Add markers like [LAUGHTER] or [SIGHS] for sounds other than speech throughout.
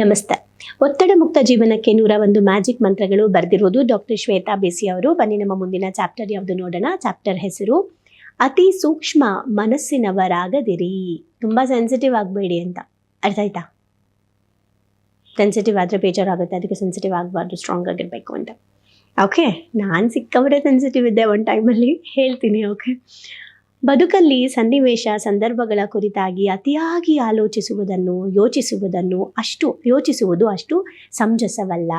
ನಮಸ್ತೆ. ಒತ್ತಡ ಮುಕ್ತ ಜೀವನಕ್ಕೆ ನೂರ ಒಂದು ಮ್ಯಾಜಿಕ್ ಮಂತ್ರಗಳು ಬರೆದಿರೋದು ಡಾಕ್ಟರ್ ಶ್ವೇತಾ ಬೇಸಿ ಅವರು. ಬನ್ನಿ ನಮ್ಮ ಮುಂದಿನ ಚಾಪ್ಟರ್ ಯಾವುದು ನೋಡೋಣ. ಚಾಪ್ಟರ್ ಹೆಸರು, ಅತಿ ಸೂಕ್ಷ್ಮ ಮನಸ್ಸಿನವರಾಗದಿರಿ ತುಂಬ ಸೆನ್ಸಿಟಿವ್ ಆಗಬೇಡಿ ಅಂತ. ಅರ್ಥ ಆಯ್ತಾ? ಸೆನ್ಸಿಟಿವ್ ಆದರೆ ಬೇಜಾರಾಗುತ್ತೆ. ಅದಕ್ಕೆ ಸೆನ್ಸಿಟಿವ್ ಆಗಬಾರ್ದು ಸ್ಟ್ರಾಂಗ್ ಆಗಿರಬೇಕು ಅಂತ. ಓಕೆ ನಾನು ಸಿಕ್ಕವರೇ ಸೆನ್ಸಿಟಿವ್ ಇದ್ದೆ ಒಂದು ಟೈಮಲ್ಲಿ ಹೇಳ್ತೀನಿ ಓಕೆ ಬದುಕಲ್ಲಿ ಸನ್ನಿವೇಶ ಸಂದರ್ಭಗಳ ಕುರಿತಾಗಿ ಅತಿಯಾಗಿ ಆಲೋಚಿಸುವುದನ್ನು, ಯೋಚಿಸುವುದನ್ನು ಅಷ್ಟು, ಯೋಚಿಸುವುದು ಅಷ್ಟು ಸಮಂಜಸವಲ್ಲ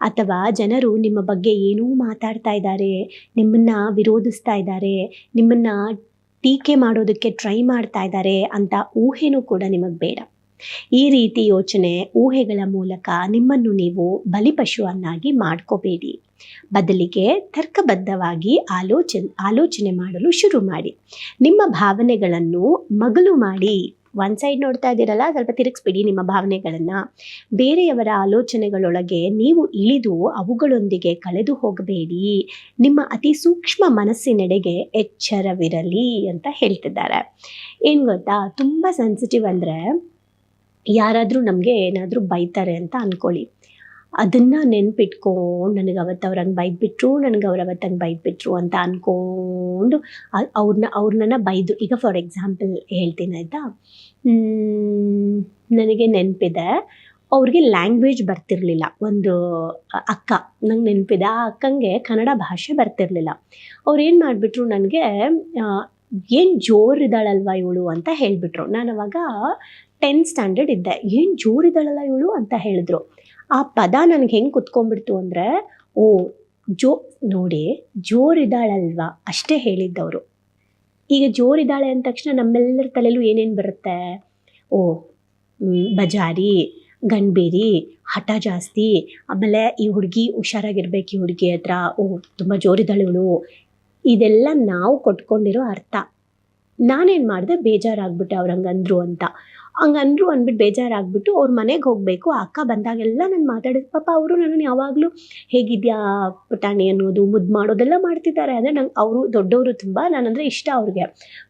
ಅಥವಾ ಜನರು ನಿಮ್ಮ ಬಗ್ಗೆ ಏನೂ ಮಾತಾಡ್ತಾ ಇದ್ದಾರೆ, ನಿಮ್ಮನ್ನ ವಿರೋಧಿಸ್ತಾ ಇದ್ದಾರೆ, ನಿಮ್ಮನ್ನ ಟೀಕೆ ಮಾಡೋದಕ್ಕೆ ಟ್ರೈ ಮಾಡ್ತಾ ಇದ್ದಾರೆ ಅಂತ ಊಹೆನೂ ಕೂಡ ನಿಮಗೆ ಬೇಡ. ಈ ರೀತಿ ಯೋಚನೆ ಊಹೆಗಳ ಮೂಲಕ ನಿಮ್ಮನ್ನು ನೀವು ಬಲಿಪಶುವನ್ನಾಗಿ ಮಾಡ್ಕೋಬೇಡಿ. ಬದಲಿಗೆ ತರ್ಕಬದ್ಧವಾಗಿ ಆಲೋಚನೆ ಆಲೋಚನೆ ಮಾಡಲು ಶುರು ಮಾಡಿ. ನಿಮ್ಮ ಭಾವನೆಗಳನ್ನು ಮಗಲು ಮಾಡಿ. ಒನ್ ಸೈಡ್ ನೋಡ್ತಾ ಇದ್ದೀರಲ್ಲ, ಸ್ವಲ್ಪ ತಿರುಗಿಸ್ಬಿಡಿ ನಿಮ್ಮ ಭಾವನೆಗಳನ್ನು. ಬೇರೆಯವರ ಆಲೋಚನೆಗಳೊಳಗೆ ನೀವು ಇಳಿದು ಅವುಗಳೊಂದಿಗೆ ಕಳೆದು ಹೋಗಬೇಡಿ. ನಿಮ್ಮ ಅತಿ ಸೂಕ್ಷ್ಮ ಮನಸ್ಸಿನೆಡೆಗೆ ಎಚ್ಚರವಿರಲಿ ಅಂತ ಹೇಳ್ತಿದ್ದಾರೆ. ಏನು ಗೊತ್ತಾ? ತುಂಬ ಸೆನ್ಸಿಟಿವ್ ಅಂದರೆ ಯಾರಾದರೂ ನಮಗೆ ಏನಾದರೂ ಬೈತಾರೆ ಅಂತ ಅಂದ್ಕೊಳ್ಳಿ ಅದನ್ನು ನೆನ್ಪಿಟ್ಕೊಂಡು ನನಗೆ ಅವತ್ತು ಅವ್ರು ಹಂಗೆ ಬೈದ್ಬಿಟ್ರು, ನನಗೆ ಅವ್ರು ಅವತ್ತು ಹಂಗೆ ಬೈದ್ಬಿಟ್ರು ಅಂತ ಅಂದ್ಕೊಂಡು ಅವ್ರನ್ನ ಅವ್ರನ್ನ ಬೈದು, ಈಗ ಫಾರ್ ಎಕ್ಸಾಂಪಲ್ ಹೇಳ್ತೀನಿ ಆಯಿತಾ? ನನಗೆ ನೆನಪಿದೆ, ಅವ್ರಿಗೆ ಲ್ಯಾಂಗ್ವೇಜ್ ಬರ್ತಿರಲಿಲ್ಲ. ಒಂದು ಅಕ್ಕ, ನಂಗೆ ನೆನಪಿದೆ, ಆ ಅಕ್ಕಂಗೆ ಕನ್ನಡ ಭಾಷೆ ಬರ್ತಿರಲಿಲ್ಲ. ಅವ್ರು ಏನು ಮಾಡಿಬಿಟ್ರು ನನಗೆ ಏನು ಜೋರಿದ್ದಾಳಲ್ವ ಇವಳು ಅಂತ ಹೇಳಿಬಿಟ್ರು. ನಾನು ಅವಾಗ ಟೆಂತ್ ಸ್ಟ್ಯಾಂಡರ್ಡ್ ಇದ್ದೆ ಏನು ಜೋರಿದ್ದಾಳಲ್ಲ ಇವಳು ಅಂತ ಹೇಳಿದ್ರು. ಆ ಪದ ನನಗೆ ಹೆಂಗೆ ಕುತ್ಕೊಂಡ್ಬಿಡ್ತು ಅಂದರೆ, ಓ, ಜೋ, ನೋಡಿ ಜೋರಿದ್ದಾಳಲ್ವಾ ಅಷ್ಟೇ ಹೇಳಿದ್ದವರು. ಈಗ ಜೋರಿದ್ದಾಳೆ ಅಂದ ತಕ್ಷಣ ನಮ್ಮೆಲ್ಲರ ತಲೆಯಲ್ಲೂ ಏನೇನು ಬರುತ್ತೆ? ಓ ಬಜಾರಿ, ಗಣಬೇರಿ, ಹಠ ಜಾಸ್ತಿ, ಆಮೇಲೆ ಈ ಹುಡುಗಿ ಹುಷಾರಾಗಿರ್ಬೇಕು ಈ ಹುಡುಗಿ ಹತ್ರ. ಓ, ತುಂಬ ಜೋರಿದ್ದಾಳಿವಳು ಇದೆಲ್ಲ ನಾವು ಕೊಟ್ಕೊಂಡಿರೋ ಅರ್ಥ. ನಾನೇನು ಮಾಡಿದೆ? ಬೇಜಾರಾಗ್ಬಿಟ್ಟೆ ಅವ್ರು ಹಂಗಂದ್ರು ಅಂತ. ಹಂಗಂದ್ರು ಅಂದ್ಬಿಟ್ಟು ಬೇಜಾರಾಗ್ಬಿಟ್ಟು ಅವ್ರ ಮನೆಗೆ ಹೋಗಬೇಕು ಅಕ್ಕ ಬಂದಾಗೆಲ್ಲ ನಾನು ಮಾತಾಡಿದ, ಪಾಪ ಅವರು ನನ್ನನ್ನು ಯಾವಾಗಲೂ ಹೇಗಿದ್ಯಾ ಪುಟಾಣಿ ಅನ್ನೋದು ಮುದ್ದು ಮಾಡೋದೆಲ್ಲ ಮಾಡ್ತಿದ್ದಾರೆ ಅಂದರೆ ನಂಗೆ ಅವರು ದೊಡ್ಡವರು ತುಂಬ ನಾನಂದರೆ ಇಷ್ಟ ಅವ್ರಿಗೆ.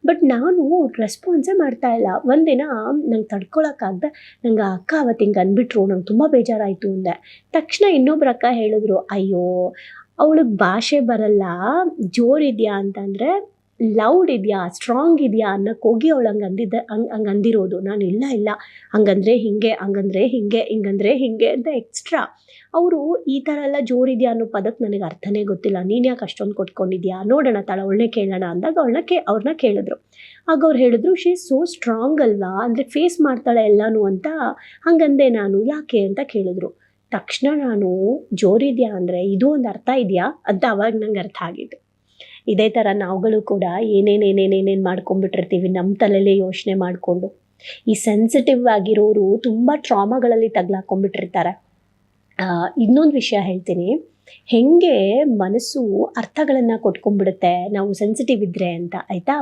ಬಟ್ ನಾನು ರೆಸ್ಪಾನ್ಸೇ ಮಾಡ್ತಾ ಇಲ್ಲ. ಒಂದಿನ ನಂಗೆ ತಡ್ಕೊಳಕ್ಕಾಗ್ದೆ ನಂಗೆ ಅಕ್ಕ ಅವತ್ತು ಹಿಂಗೆ ಅಂದ್ಬಿಟ್ರು, ನಂಗೆ ತುಂಬ ಬೇಜಾರಾಯಿತು ಅಂದೆ. ತಕ್ಷಣ ಇನ್ನೊಬ್ರು ಅಕ್ಕ ಹೇಳಿದ್ರು, ಅಯ್ಯೋ, ಅವಳಿಗೆ ಭಾಷೆ ಬರಲ್ಲ, ಜೋರಿದೆಯಾ? ಅಂತಂದರೆ ಲೌಡ್ ಇದೆಯಾ ಸ್ಟ್ರಾಂಗ್ ಇದೆಯಾ ಅನ್ನಕ್ಕೆ ಹೋಗಿ ಅವಳು ಹಂಗೆ ಅಂದಿದ್ದೆ, ಹಂಗೆ ಹಂಗೆ ಅಂದಿರೋದು. ನಾನು ಇಲ್ಲ ಇಲ್ಲ. ಹಂಗಂದ್ರೆ ಹಿಂಗೆ ಹಂಗಂದ್ರೆ ಹಿಂಗೆ, ಹಿಂಗಂದ್ರೆ ಹಿಂಗೆ ಅಂತ ಎಕ್ಸ್ಟ್ರಾ ಅವರು ಈ ಥರ ಎಲ್ಲ ಜೋರಿದೆಯಾ ಅನ್ನೋ ಪದಕ್ಕೆ ನನಗೆ ಅರ್ಥನೇ ಗೊತ್ತಿಲ್ಲ. ನೀನು ಯಾಕೆ ಅಷ್ಟೊಂದು ಕೊಟ್ಕೊಂಡಿದ್ಯಾ? ನೋಡೋಣ ತಾಳ ಒಳ್ಳೆ ಕೇಳೋಣ ಅಂದಾಗ ಅವಳನ್ನ ಕೇ, ಅವ್ರನ್ನ ಕೇಳಿದ್ರು. ಆಗ ಅವ್ರು ಹೇಳಿದ್ರು, ಶಿ ಸೋ ಸ್ಟ್ರಾಂಗ್ ಅಲ್ವಾ? ಅಂದರೆ ಫೇಸ್ ಮಾಡ್ತಾಳೆ ಎಲ್ಲನೂ ಅಂತ? ಹಂಗಂದೆ ನಾನು. ಯಾಕೆ ಅಂತ ಕೇಳಿದ್ರು. ತಕ್ಷಣ ನಾನು, ಜೋರಿದ್ಯಾ ಅಂದರೆ ಇದು ಒಂದು ಅರ್ಥ ಇದೆಯಾ? ಅಂತ ಅವಾಗ ನಂಗೆ ಅರ್ಥ ಆಗಿದ್ದು. ಇದೇ ಥರ ನಾವುಗಳು ಕೂಡ ಏನೇನೇನೇನೇನೇನು ಏನೇನು ಏನೇನು ಮಾಡ್ಕೊಂಡ್ಬಿಟ್ಟಿರ್ತೀವಿ ನಮ್ಮ ತಲೆಯಲ್ಲೇ ಯೋಚನೆ ಮಾಡಿಕೊಂಡು. ಈ ಸೆನ್ಸಿಟಿವ್ ಆಗಿರೋರು ತುಂಬ ಟ್ರಾಮಾಗಳಲ್ಲಿ ತಗ್ಲಾಕೊಂಡ್ಬಿಟ್ಟಿರ್ತಾರೆ. ಇನ್ನೊಂದು ವಿಷಯ ಹೇಳ್ತೀನಿ. ಹೆಂಗೆ ಮನಸ್ಸು ಅರ್ಥಗಳನ್ನು ಕೊಟ್ಕೊಂಡ್ಬಿಡುತ್ತೆ ನಾವು ಸೆನ್ಸಿಟಿವ್ ಇದ್ದರೆ ಅಂತ, ಆಯಿತಾ?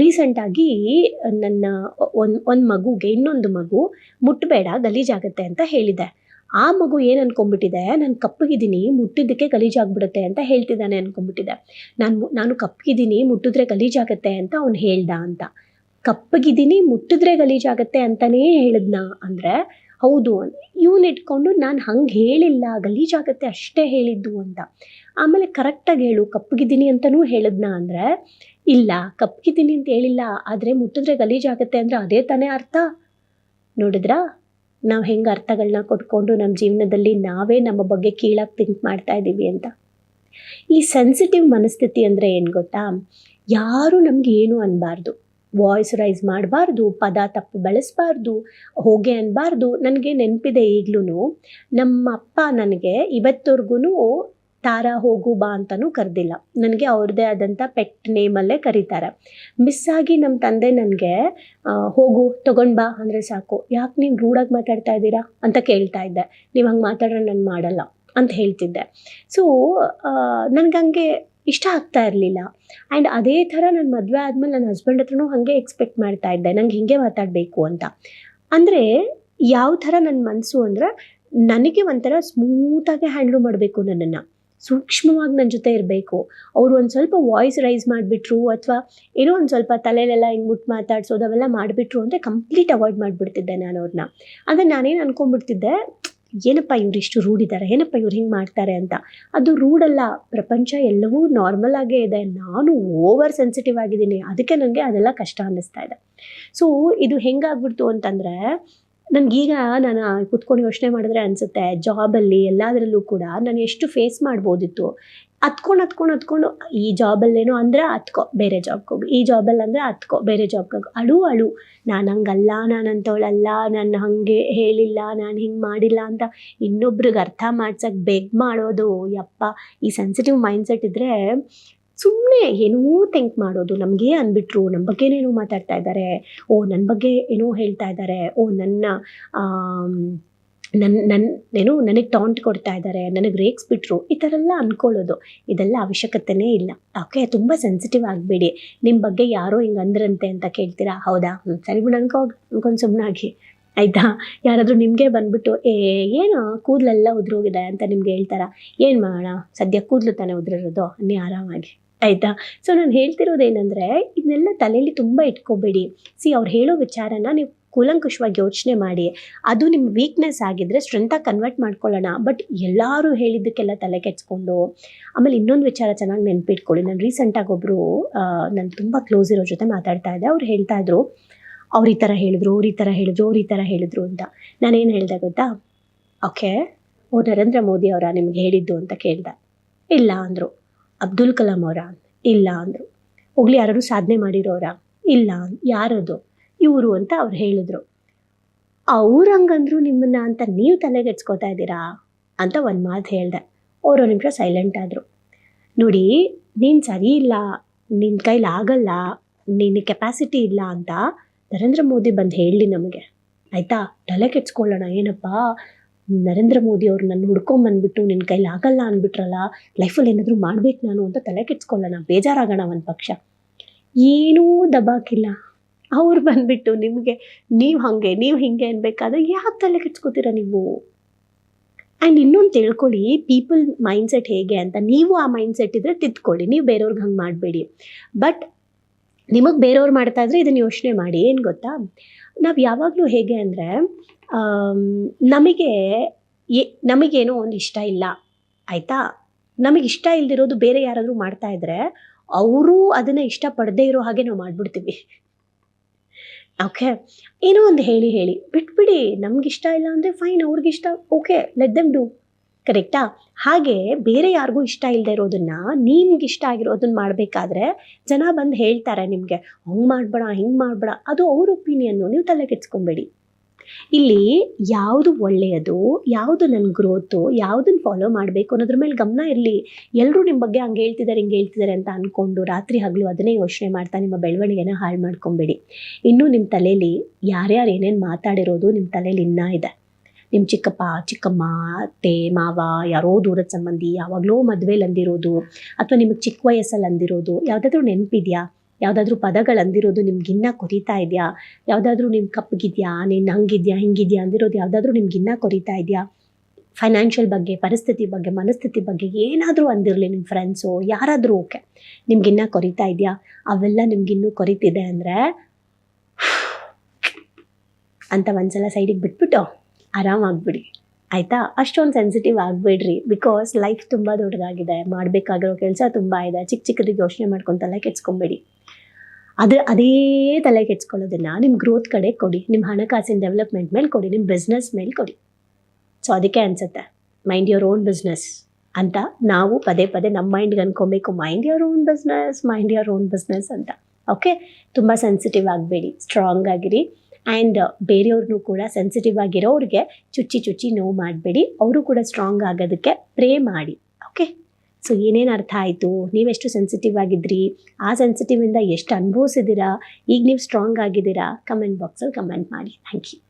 ರೀಸೆಂಟಾಗಿ ನನ್ನ ಒಂದು ಒಂದು ಮಗುಗೆ ಇನ್ನೊಂದು ಮಗು ಮುಟ್ಟಬೇಡ ಗಲೀಜಾಗುತ್ತೆ ಅಂತ ಹೇಳಿದೆ. ಆ ಮಗು ಏನು ಅನ್ಕೊಂಡ್ಬಿಟ್ಟಿದೆ? ನಾನು ಕಪ್ಪಗಿದ್ದೀನಿ, ಮುಟ್ಟಿದ್ದಕ್ಕೆ ಗಲೀಜಾಗ್ಬಿಡುತ್ತೆ ಅಂತ ಹೇಳ್ತಿದ್ದಾನೆ ಅನ್ಕೊಂಡ್ಬಿಟ್ಟಿದೆ. ನಾನು ನಾನು ಕಪ್ಪಗಿದ್ದೀನಿ, ಮುಟ್ಟಿದ್ರೆ ಗಲೀಜಾಗತ್ತೆ ಅಂತ ಅವ್ನು ಹೇಳ್ದ ಅಂತ. ಕಪ್ಪಗಿದ್ದೀನಿ, ಮುಟ್ಟಿದ್ರೆ ಗಲೀಜಾಗತ್ತೆ ಅಂತಲೇ ಹೇಳಿದ್ನ ಅಂದರೆ, ಹೌದು, ಇವನು ಇಟ್ಕೊಂಡು ನಾನು ಹಂಗೆ ಹೇಳಿಲ್ಲ ಗಲೀಜಾಗತ್ತೆ ಅಷ್ಟೇ ಹೇಳಿದ್ದು ಅಂತ. ಆಮೇಲೆ ಕರೆಕ್ಟಾಗಿ ಹೇಳು, ಕಪ್ಪಗಿದ್ದೀನಿ ಅಂತಲೂ ಹೇಳಿದ್ನ ಅಂದರೆ, ಇಲ್ಲ, ಕಪ್ಪಗಿದ್ದೀನಿ ಅಂತ ಹೇಳಿಲ್ಲ, ಆದರೆ ಮುಟ್ಟಿದ್ರೆ ಗಲೀಜಾಗತ್ತೆ ಅಂದರೆ ಅದೇ ತಾನೇ ಅರ್ಥ. ನೋಡಿದ್ರಾ? ನಾವು ಹೆಂಗೆ ಅರ್ಥಗಳನ್ನ ಕೊಟ್ಕೊಂಡು ನಮ್ಮ ಜೀವನದಲ್ಲಿ ನಾವೇ ನಮ್ಮ ಬಗ್ಗೆ ಕೀಳಾಗಿ ಥಿಂಕ್ ಮಾಡ್ತಾ ಇದ್ದೀವಿ ಅಂತ. ಈ ಸೆನ್ಸಿಟಿವ್ ಮನಸ್ಥಿತಿ ಅಂದರೆ ಏನು ಗೊತ್ತಾ? ಯಾರು ನಮ್ಗೆ ಏನು ಅನ್ನಬಾರ್ದು ವಾಯ್ಸ್ ರೈಸ್ ಮಾಡಬಾರ್ದು, ಪದ ತಪ್ಪು ಬೆಳೆಸಬಾರ್ದು, ಹೋಗೆ ಅನ್ನಬಾರ್ದು ನನಗೆ ನೆನಪಿದೆ ಈಗಲೂ ನಮ್ಮ ಅಪ್ಪ ನನಗೆ ಇವತ್ತವರೆಗೂ ತಾರಾ ಹೋಗು ಬಾ ಅಂತಲೂ ಕರೆದಿಲ್ಲ. ನನಗೆ ಅವ್ರದ್ದೇ ಆದಂಥ ಪೆಟ್ ನೇಮಲ್ಲೇ ಕರೀತಾರೆ. ಮಿಸ್ ಆಗಿ ನಮ್ಮ ತಂದೆ ನನಗೆ ಹೋಗು, ತಗೊಂಡು ಬಾ, ಅಂದರೆ ಸಾಕು. ಯಾಕೆ ನೀವು ರೂಢಾಗಿ ಮಾತಾಡ್ತಾ ಇದ್ದೀರಾ? ಅಂತ ಕೇಳ್ತಾ ಇದ್ದೆ. ನೀವು ಹಂಗೆ ಮಾತಾಡ್ರೆ ನಾನು ಮಾಡಲ್ಲ ಅಂತ ಹೇಳ್ತಿದ್ದೆ. ಸೊ ನನಗೆ ಹಂಗೆ ಇಷ್ಟ ಆಗ್ತಾ ಇರಲಿಲ್ಲ. ಆ್ಯಂಡ್ ಅದೇ ಥರ ನಾನು ಮದುವೆ ಆದಮೇಲೆ ನನ್ನ ಹಸ್ಬೆಂಡ್ ಹತ್ರನೂ ಹಾಗೆ ಎಕ್ಸ್ಪೆಕ್ಟ್ ಮಾಡ್ತಾ ಇದ್ದೆ. ನಂಗೆ ಹಿಂಗೆ ಮಾತಾಡಬೇಕು ಅಂತ. ಅಂದರೆ ಯಾವ ಥರ ನನ್ನ ಮನಸ್ಸು ಅಂದರೆ, ನನಗೆ ಒಂಥರ ಸ್ಮೂತಾಗಿ ಹ್ಯಾಂಡ್ಲ್ ಮಾಡಬೇಕು ನನ್ನನ್ನು. ಸೂಕ್ಷ್ಮವಾಗಿ ನನ್ನ ಜೊತೆ ಇರಬೇಕು. ಅವರು ಒಂದು ಸ್ವಲ್ಪ ವಾಯ್ಸ್ ರೈಸ್ ಮಾಡಿಬಿಟ್ರು ಅಥವಾ ಏನೋ ಒಂದು ಸ್ವಲ್ಪ ತಲೆಯಲ್ಲೆಲ್ಲ ಹಿಂಗೆ ಮುಟ್ಟು ಮಾತಾಡ್ಸೋದು ಅವೆಲ್ಲ ಮಾಡಿಬಿಟ್ರು ಅಂದರೆ ಕಂಪ್ಲೀಟ್ ಅವಾಯ್ಡ್ ಮಾಡಿಬಿಡ್ತಿದ್ದೆ ನಾನು ಅವ್ರನ್ನ ಅಂದರೆ ನಾನೇನು ಅನ್ಕೊಂಡ್ಬಿಡ್ತಿದ್ದೆ, ಏನಪ್ಪ ಇವ್ರು ಇಷ್ಟು ರೂಢಿದ್ದಾರೆ ಏನಪ್ಪ ಇವ್ರು ಹಿಂಗೆ ಮಾಡ್ತಾರೆ ಅಂತ. ಅದು ರೂಢಲ್ಲ ಪ್ರಪಂಚ ಎಲ್ಲವೂ ನಾರ್ಮಲ್ ಆಗೇ ಇದೆ. ನಾನು ಓವರ್ ಸೆನ್ಸಿಟಿವ್ ಆಗಿದ್ದೀನಿ. ಅದಕ್ಕೆ ನನಗೆ ಅದೆಲ್ಲ ಕಷ್ಟ ಅನ್ನಿಸ್ತಾ ಇದೆ. ಸೊ ಇದು ಹೆಂಗಾಗ್ಬಿಡ್ತು ಅಂತಂದರೆ ನನಗೀಗ ನಾನು ಕುತ್ಕೊಂಡು ಯೋಚನೆ ಮಾಡಿದ್ರೆ ಅನಿಸುತ್ತೆ ಜಾಬಲ್ಲಿ ಎಲ್ಲದರಲ್ಲೂ ಕೂಡ ನಾನು ಎಷ್ಟು ಫೇಸ್ ಮಾಡ್ಬೋದಿತ್ತು. ಹತ್ಕೊಂಡು ಹತ್ಕೊಂಡು ಹತ್ಕೊಂಡು ಈ ಜಾಬಲ್ಲೇನೋ ಅಂದರೆ ಹತ್ಕೋ ಬೇರೆ ಜಾಬ್ಗೆ ಹೋಗು, ಈ ಜಾಬಲ್ಲಿ ಅಂದರೆ ಹತ್ಕೊ ಬೇರೆ ಜಾಬ್ಗೆ ಹೋಗು. ಅಳು ಅಳು, ನಾನು ಹಂಗಲ್ಲ, ನಾನು ಅಂಥವಳಲ್ಲ ನಾನು ಹಾಗೆ ಹೇಳಿಲ್ಲ, ನಾನು ಹಿಂಗೆ ಮಾಡಿಲ್ಲ ಅಂತ ಇನ್ನೊಬ್ರಿಗೆ ಅರ್ಥ ಮಾಡ್ಸಕ್ಕೆ ಬೆಗ್ ಮಾಡೋದು, ಯಪ್ಪ. ಈ ಸೆನ್ಸಿಟಿವ್ ಮೈಂಡ್ಸೆಟ್ ಇದ್ದರೆ ಸುಮ್ಮನೆ ಏನೋ ಥಿಂಕ್ ಮಾಡೋದು, ನಮಗೆ ಅಂದ್ಬಿಟ್ರು ನಮ್ಮ ಬಗ್ಗೆನೇನೋ ಮಾತಾಡ್ತಾ ಇದ್ದಾರೆ ಓ ನನ್ನ ಬಗ್ಗೆ ಏನೋ ಹೇಳ್ತಾ ಇದ್ದಾರೆ ಓ ನನ್ನ ನನ್ನ ನನ್ನ ಏನೋ ನನಗೆ ಟಾಂಟ್ ಕೊಡ್ತಾ ಇದ್ದಾರೆ ನನಗೆ ರೇಕ್ಸ್ ಬಿಟ್ಟರು ಈ ಥರ ಎಲ್ಲ ಅಂದ್ಕೊಳ್ಳೋದು ಇದೆಲ್ಲ ಅವಶ್ಯಕತೆನೇ ಇಲ್ಲ. ಓಕೆ, ತುಂಬ ಸೆನ್ಸಿಟಿವ್ ಆಗಬೇಡಿ. ನಿಮ್ಮ ಬಗ್ಗೆ ಯಾರೋ ಹಿಂಗೆ ಅಂದ್ರಂತೆ ಅಂತ ಕೇಳ್ತೀರಾ? ಹೌದಾ? ಸರಿ ಬಿಡು, ಅನ್ಕೋ, ಅನ್ಕೊಂಡು ಸುಮ್ಮನಾಗಿ ಆಯಿತಾ? ಯಾರಾದರೂ ನಿಮಗೆ ಬಂದ್ಬಿಟ್ಟು, ಏ, ಏನು ಕೂದಲೆಲ್ಲ ಉದುರೋಗಿದೆ ಅಂತ ನಿಮ್ಗೆ ಹೇಳ್ತಾರ? ಏನು ಮಾಡೋಣ? ಸದ್ಯ ಕೂದಲು ತಾನೇ ಉದುರಿರೋದು, ನೀ ಆರಾಮಾಗಿ. ಆಯಿತಾ? ಸೊ ನಾನು ಹೇಳ್ತಿರೋದು ಏನಂದರೆ ಇದನ್ನೆಲ್ಲ ತಲೆಯಲ್ಲಿ ತುಂಬ ಇಟ್ಕೋಬೇಡಿ. ಸಿ ಅವ್ರು ಹೇಳೋ ವಿಚಾರನ ನೀವು ಕೂಲಂಕುಷವಾಗಿ ಯೋಚನೆ ಮಾಡಿ. ಅದು ನಿಮ್ಮ ವೀಕ್ನೆಸ್ ಆಗಿದ್ದರೆ ಸ್ಟ್ರೆಂತಾಗಿ ಕನ್ವರ್ಟ್ ಮಾಡ್ಕೊಳ್ಳೋಣ. ಬಟ್ ಎಲ್ಲರೂ ಹೇಳಿದ್ದಕ್ಕೆಲ್ಲ ತಲೆ ಕೆಡ್ಸ್ಕೊಂಡು, ಆಮೇಲೆ ಇನ್ನೊಂದು ವಿಚಾರ ಚೆನ್ನಾಗಿ ನೆನಪಿಟ್ಕೊಳ್ಳಿ. ನಾನು ರೀಸೆಂಟಾಗಿ ಒಬ್ಬರು ನಾನು ತುಂಬ ಕ್ಲೋಸ್ ಇರೋ ಜೊತೆ ಮಾತಾಡ್ತಾ ಇದ್ದೆ. ಅವ್ರು ಹೇಳ್ತಾ ಇದ್ರು, ಅವ್ರು ಈ ಥರ ಹೇಳಿದ್ರು, ಅವ್ರು ಈ ಥರ ಹೇಳಿದ್ರು, ಅವ್ರು ಈ ಥರ ಹೇಳಿದ್ರು ಅಂತ. ನಾನೇನು ಹೇಳ್ದೆ ಗೊತ್ತಾ? ಓಕೆ ಓ ನರೇಂದ್ರ ಮೋದಿ ಅವರ ನಿಮ್ಗೆ ಹೇಳಿದ್ದು ಅಂತ ಕೇಳಿದೆ. ಇಲ್ಲ ಅಂದರು. ಅಬ್ದುಲ್ ಕಲಾಂ ಅವರ? ಇಲ್ಲ ಅಂದರು. ಹೋಗ್ಲಿ ಯಾರು ಸಾಧನೆ ಮಾಡಿರೋರ? ಇಲ್ಲ ಯಾರದು? ಇವರು ಅಂತ ಅವ್ರು ಹೇಳಿದ್ರು. ಅವ್ರು ಹಂಗಂದ್ರು ನಿಮ್ಮನ್ನ ಅಂತ ನೀವು ತಲೆಗೆಡ್ಸ್ಕೊತಾ ಇದ್ದೀರಾ? ಅಂತ ಒಂದು ಮಾತು ಹೇಳಿದೆ. ಅವರು ನಿಮಿಷ ಸೈಲೆಂಟ್ ಆದರು. ನೋಡಿ, ನೀನು ಸರಿ ಇಲ್ಲ ನಿನ್ನ ಕೈಲಿ ಆಗಲ್ಲ ನಿನ್ನ ಕೆಪಾಸಿಟಿ ಇಲ್ಲ ಅಂತ ನರೇಂದ್ರ ಮೋದಿ ಬಂದು ಹೇಳಲಿ ನಮಗೆ. ಆಯಿತಾ? ತಲೆ ಕೆಡ್ಸ್ಕೊಳ್ಳೋಣ, ಏನಪ್ಪ? ನರೇಂದ್ರ ಮೋದಿ ಅವ್ರು ನನ್ನ ಹುಡ್ಕೊಂಬಂದ್ಬಿಟ್ಟು ನಿನ್ನ ಕೈಲಿ ಆಗಲ್ಲ ಅಂದ್ಬಿಟ್ರಲ್ಲ, ಲೈಫಲ್ಲಿ ಏನಾದರೂ ಮಾಡ್ಬೇಕು ನಾನು ಅಂತ ತಲೆ ಕೆಡ್ಸ್ಕೊಳ್ಳೋಣ, ಬೇಜಾರಾಗೋಣ ಒಂದು ಪಕ್ಷ. ಏನೂ ದಬಾಕಿಲ್ಲ. ಅವ್ರು ಬಂದ್ಬಿಟ್ಟು ನಿಮಗೆ, ನೀವು ಹಾಗೆ, ನೀವು ಹಿಂಗೆ ಅನ್ಬೇಕಾದ್ರೆ ಯಾಕೆ ತಲೆ ಕೆಡ್ಸ್ಕೋತೀರ ನೀವು? ಆ್ಯಂಡ್ ಇನ್ನೊಂದು ತಿಳ್ಕೊಳ್ಳಿ, ಪೀಪಲ್ ಮೈಂಡ್ಸೆಟ್ ಹೇಗೆ ಅಂತ. ನೀವು ಆ ಮೈಂಡ್ಸೆಟ್ ಇದ್ದರೆ ತಿದ್ಕೊಳ್ಳಿ, ನೀವು ಬೇರೆಯವ್ರಿಗೆ ಹಂಗೆ ಮಾಡಬೇಡಿ. ಬಟ್ ನಿಮಗೆ ಬೇರೆಯವ್ರು ಮಾಡ್ತಾ ಇದ್ರೆ ಇದನ್ನು ಯೋಚನೆ ಮಾಡಿ, ಏನು ಗೊತ್ತಾ? ನಾವು ಯಾವಾಗಲೂ ಹೇಗೆ ಅಂದರೆ ನಮಗೆ ನಮಗೇನೋ ಒಂದು ಇಷ್ಟ ಇಲ್ಲ, ಆಯಿತಾ? ನಮಗೆ ಇಷ್ಟ ಇಲ್ದಿರೋದು ಬೇರೆ ಯಾರಾದರೂ ಮಾಡ್ತಾ ಇದ್ರೆ ಅವರು ಅದನ್ನು ಇಷ್ಟಪಡದೇ ಇರೋ ಹಾಗೆ ನಾವು ಮಾಡಿಬಿಡ್ತೀವಿ. ಓಕೆ? ಏನೋ ಒಂದು ಹೇಳಿ ಹೇಳಿ. ಬಿಟ್ಬಿಡಿ ನಮ್ಗಿಷ್ಟ ಇಲ್ಲ ಅಂದರೆ ಫೈನ್ ಅವ್ರಿಗಿಷ್ಟ ಓಕೆ, ಲೆಟ್ ದಮ್ ಡೂ. ಕರೆಕ್ಟಾ? ಹಾಗೆ ಬೇರೆ ಯಾರಿಗೂ ಇಷ್ಟ ಇಲ್ಲದೆ ಇರೋದನ್ನ ನಿಮ್ಗೆ ಇಷ್ಟ ಆಗಿರೋದನ್ನ ಮಾಡಬೇಕಾದ್ರೆ ಜನ ಬಂದು ಹೇಳ್ತಾರೆ ನಿಮಗೆ, ಹಂಗೆ ಮಾಡಬೇಡ, ಹಿಂಗೆ ಮಾಡಬೇಡ. ಅದು ಅವ್ರ ಒಪಿನಿಯನ್ನು ನೀವು ತಲೆ ಕೆಡ್ಸ್ಕೊಬೇಡಿ. ಇಲ್ಲಿ ಯಾವುದು ಒಳ್ಳೆಯದು, ಯಾವುದು ನನ್ನ ಗ್ರೋತು ಯಾವುದನ್ನು ಫಾಲೋ ಮಾಡಬೇಕು ಅನ್ನೋದ್ರ ಮೇಲೆ ಗಮನ ಇರಲಿ. ಎಲ್ಲರೂ ನಿಮ್ಮ ಬಗ್ಗೆ ಹಂಗೆ ಹೇಳ್ತಿದ್ದಾರೆ ಹಿಂಗೆ ಹೇಳ್ತಿದ್ದಾರೆ ಅಂತ ಅಂದ್ಕೊಂಡು ರಾತ್ರಿ ಹಗಲು ಅದನ್ನೇ ಯೋಚನೆ ಮಾಡ್ತಾ ನಿಮ್ಮ ಬೆಳವಣಿಗೆನ ಹಾಳು ಮಾಡ್ಕೊಬೇಡಿ. ಇನ್ನೂ ನಿಮ್ಮ ತಲೆಯಲ್ಲಿ ಯಾರ್ಯಾರು ಏನೇನು ಮಾತಾಡಿರೋದು ನಿಮ್ಮ ತಲೆಯಲ್ಲಿ ಇನ್ನೂ ಇದೆ. ನಿಮ್ಮ ಚಿಕ್ಕಪ್ಪ, ಚಿಕ್ಕಮ್ಮ, ಅತ್ತೆ, ಮಾವ, ಯಾರೋ ದೂರದ ಸಂಬಂಧಿ ಯಾವಾಗಲೋ ಮದುವೆಲಿ ಅಂದಿರೋದು ಅಥವಾ ನಿಮಗೆ ಚಿಕ್ಕ ವಯಸ್ಸಲ್ಲಿ ಅಂದಿರೋದು ಯಾವುದಾದ್ರೂ ನೆನಪಿದೆಯಾ? ಯಾವುದಾದ್ರೂ ಪದಗಳು ಅಂದಿರೋದು ನಿಮ್ಗಿನ್ನ ಕೊರಿತಾ ಇದೆಯಾ? ಯಾವುದಾದ್ರೂ ನಿಮ್ಮ ಕಪ್ಪಗಿದೆಯಾ ನೀನು ಹಂಗಿದ್ಯಾ, ಹಿಂಗಿದ್ಯಾ ಅಂದಿರೋದು ಯಾವುದಾದ್ರೂ ನಿಮ್ಗಿನ್ನ ಕೊರಿತಾ ಇದೆಯಾ? ಫೈನಾನ್ಷಿಯಲ್ ಬಗ್ಗೆ, ಪರಿಸ್ಥಿತಿ ಬಗ್ಗೆ, ಮನಸ್ಥಿತಿ ಬಗ್ಗೆ ಏನಾದರೂ ಅಂದಿರಲಿ ನಿಮ್ಮ ಫ್ರೆಂಡ್ಸು ಯಾರಾದರೂ ಓಕೆ. ನಿಮ್ಗಿನ್ನ ಕೊರಿತಾ ಇದೆಯಾ? ಅವೆಲ್ಲ ನಿಮ್ಗಿನ್ನೂ ಕೊರಿತಿದೆ ಅಂದರೆ [SIGHS] ಅಂತ ಒಂದ್ಸಲ ಸೈಡಿಗೆ ಬಿಟ್ಬಿಟ್ಟು ಆರಾಮಾಗ್ಬಿಡಿ. ಆಯಿತಾ? ಅಷ್ಟೊಂದು ಸೆನ್ಸಿಟಿವ್ ಆಗಬೇಡ್ರಿ. ಬಿಕಾಸ್ ಲೈಫ್ ತುಂಬ ದೊಡ್ಡದಾಗಿದೆ. ಮಾಡಬೇಕಾಗಿರೋ ಕೆಲಸ ತುಂಬ ಇದೆ. ಚಿಕ್ಕ ಚಿಕ್ಕದಿಗೆ ಯೋಚನೆ ಮಾಡ್ಕೊತಲ್ಲ ತಲೆ ಕೆಡ್ಸ್ಕೊಬೇಡಿ. ಅದು, ಅದೇ ತಲೆ ಕೆಡ್ಸ್ಕೊಳ್ಳೋದನ್ನು ನಿಮ್ಮ ಗ್ರೋತ್ ಕಡೆ ಕೊಡಿ. ನಿಮ್ಮ ಹಣಕಾಸಿನ ಡೆವಲಪ್ಮೆಂಟ್ ಮೇಲೆ ಕೊಡಿ. ನಿಮ್ಮ ಬಿಸ್ನೆಸ್ ಮೇಲೆ ಕೊಡಿ. ಸೊ ಅದಕ್ಕೆ ಅನಿಸುತ್ತೆ ಮೈಂಡ್ ಯುವರ್ ಓನ್ ಬಿಸ್ನೆಸ್ ಅಂತ ನಾವು ಪದೇ ಪದೇ ನಮ್ಮ ಮೈಂಡ್ಗೆ ಅನ್ಕೊಬೇಕು mind your own business mind your own business ಅಂತ. ಓಕೆ ತುಂಬ ಸೆನ್ಸಿಟಿವ್ ಆಗಬೇಡಿ ಸ್ಟ್ರಾಂಗ್ ಆಗಿರಿ. ಆ್ಯಂಡ್ ಬೇರೆಯವ್ರನ್ನೂ ಕೂಡ ಸೆನ್ಸಿಟಿವ್ ಆಗಿರೋರಿಗೆ ಚುಚ್ಚಿ ಚುಚ್ಚಿ ನೋವು ಮಾಡಬೇಡಿ. ಅವರು ಕೂಡ ಸ್ಟ್ರಾಂಗ್ ಆಗೋದಕ್ಕೆ ಪ್ರೇ ಮಾಡಿ. ಓಕೆ ಸೊ ಏನೇನು ಅರ್ಥ ಆಯಿತು? ನೀವೆಷ್ಟು ಸೆನ್ಸಿಟಿವ್ ಆಗಿದ್ರಿ? ಆ ಸೆನ್ಸಿಟಿವಿಂದ ಎಷ್ಟು ಅನುಭವಿಸಿದ್ದೀರಾ ಈಗ ನೀವು ಸ್ಟ್ರಾಂಗ್ ಆಗಿದ್ದೀರಾ? ಕಮೆಂಟ್ ಬಾಕ್ಸಲ್ಲಿ ಕಮೆಂಟ್ ಮಾಡಿ. Thank you